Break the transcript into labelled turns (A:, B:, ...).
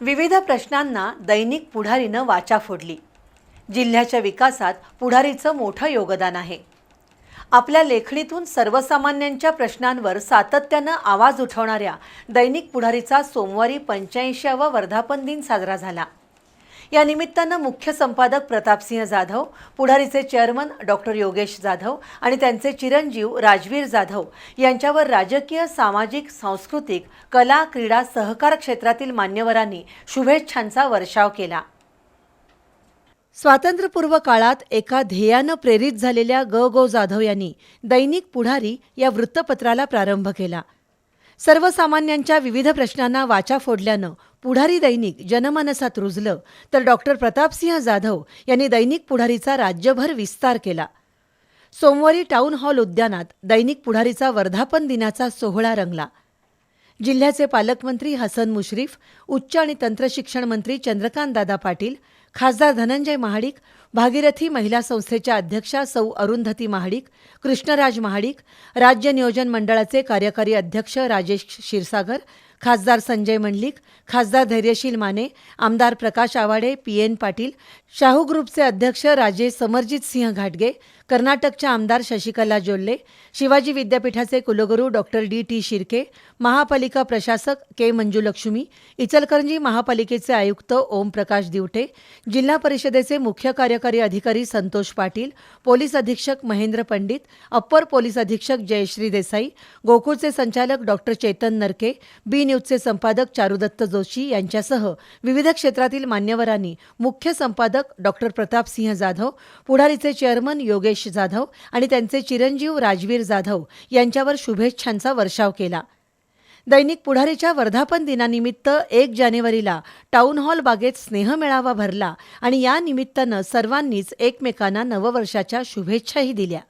A: विविध प्रश्नांना दैनिक पुढारीनं वाचा फोडली. जिल्ह्याच्या विकासात पुढारीचं मोठं योगदान आहे. आपल्या लेखणीतून सर्वसामान्यांच्या प्रश्नांवर सातत्यानं आवाज उठवणाऱ्या दैनिक पुढारीचा सोमवारी पंच्याऐंशीवा वर्धापन दिन साजरा झाला. या निमित्तानं मुख्य संपादक प्रतापसिंह जाधव पुढारीचे चेअरमन डॉक्टर योगेश जाधव आणि त्यांचे चिरंजीव राजवीर जाधव यांच्यावर राजकीय सामाजिक सांस्कृतिक कला क्रीडा सहकार क्षेत्रातील मान्यवरांनी शुभेच्छांचा वर्षाव केला. स्वातंत्र्यपूर्व काळात एका ध्येयानं प्रेरित झालेल्या ग. गो. जाधव यांनी दैनिक पुढारी या वृत्तपत्राला प्रारंभ केला. सर्वसामान्यांच्या विविध प्रश्नांना वाचा फोडल्यानं पुढारी दैनिक जनमानसात रुजलं तर डॉक्टर प्रतापसिंह जाधव यांनी दैनिक पुढारीचा राज्यभर विस्तार केला. सोमवारी टाऊन हॉल उद्यानात दैनिक पुढारीचा वर्धापन दिनाचा सोहळा रंगला. जिल्ह्याचे पालकमंत्री हसन मुश्रीफ उच्च आणि तंत्रशिक्षण मंत्री चंद्रकांत दादा पाटील खासदार धनंजय महाडिक भागीरथी महिला संस्थेच्या अध्यक्षा सौ अरुंधती महाडिक कृष्णराज महाडिक राज्य नियोजन मंडळाचे कार्यकारी अध्यक्ष राजेश क्षीरसागर खासदार संजय मंडलिक खासदार धैर्यशील माने आमदार प्रकाश आवाडे पी एन पाटील शाहू ग्रुपचे अध्यक्ष राजे समरजित सिंह घाटगे कर्नाटकच्या आमदार शशिकला जोल्ले शिवाजी विद्यापीठाचे कुलगुरू डॉक्टर डी टी शिर्के महापालिका प्रशासक के मंजुलक्ष्मी इचलकरंजी महापालिकेचे आयुक्त ओमप्रकाश दिवटे जिल्हा परिषदेचे मुख्य कार्य कार्यकारी अधिकारी संतोष पाटील पोलीस अधीक्षक महेंद्र पंडित अप्पर पोलीस अधीक्षक जयश्री देसाई गोकुळचे संचालक डॉक्टर चेतन नरके बी न्यूजचे संपादक चारुदत्त जोशी यांच्यासह विविध क्षेत्रातील मान्यवरांनी मुख्य संपादक डॉक्टर प्रतापसिंह जाधव पुढारीचे चेअरमन योगेश जाधव आणि त्यांचे चिरंजीव राजवीर जाधव यांच्यावर शुभेच्छांचा वर्षाव केला. दैनिक पुढारीच्या वर्धापन दिनानिमित्त एक जानेवारीला टाऊन हॉल बागेत स्नेहमेळावा भरला आणि या निमित्तानं सर्वांनीच एकमेकांना नववर्षाच्या शुभेच्छाही दिल्या.